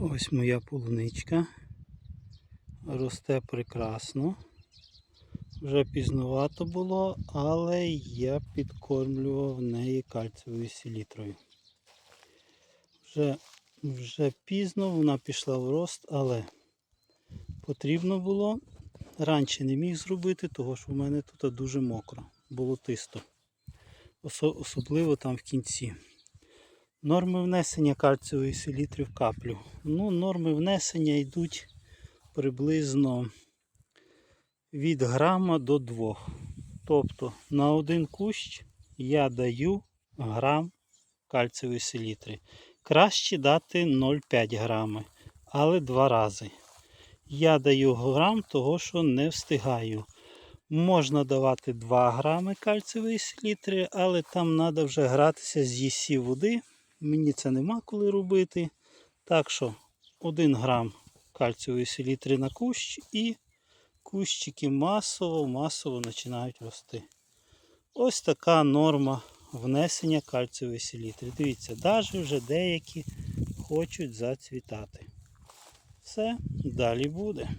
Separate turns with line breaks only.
Ось моя полуничка. Росте прекрасно. Вже пізнувато було, але я підкормлював неї кальцієвою селітрою. Вже, вже пізно вона пішла в рост, але потрібно було. Раніше не міг зробити, тому що в мене тут дуже мокро, болотисто. Осо- Особливо там в кінці. Норми внесення кальцієвої селітри в каплю. Ну, норми внесення йдуть приблизно від грама до двох. Тобто на один кущ я даю грам кальцієвої селітри. Краще дати 0,5 грами, але два рази. Я даю грам, того що не встигаю. Можна давати 2 грами кальцієвої селітри, але там треба вже гратися з ЄСі води. Мені це нема коли робити. Так що 1 грам кальцієвої селітри на кущ і кущики масово-масово починають рости. Ось така норма внесення кальцієвої селітри. Дивіться, навіть вже деякі хочуть зацвітати. Все, далі буде.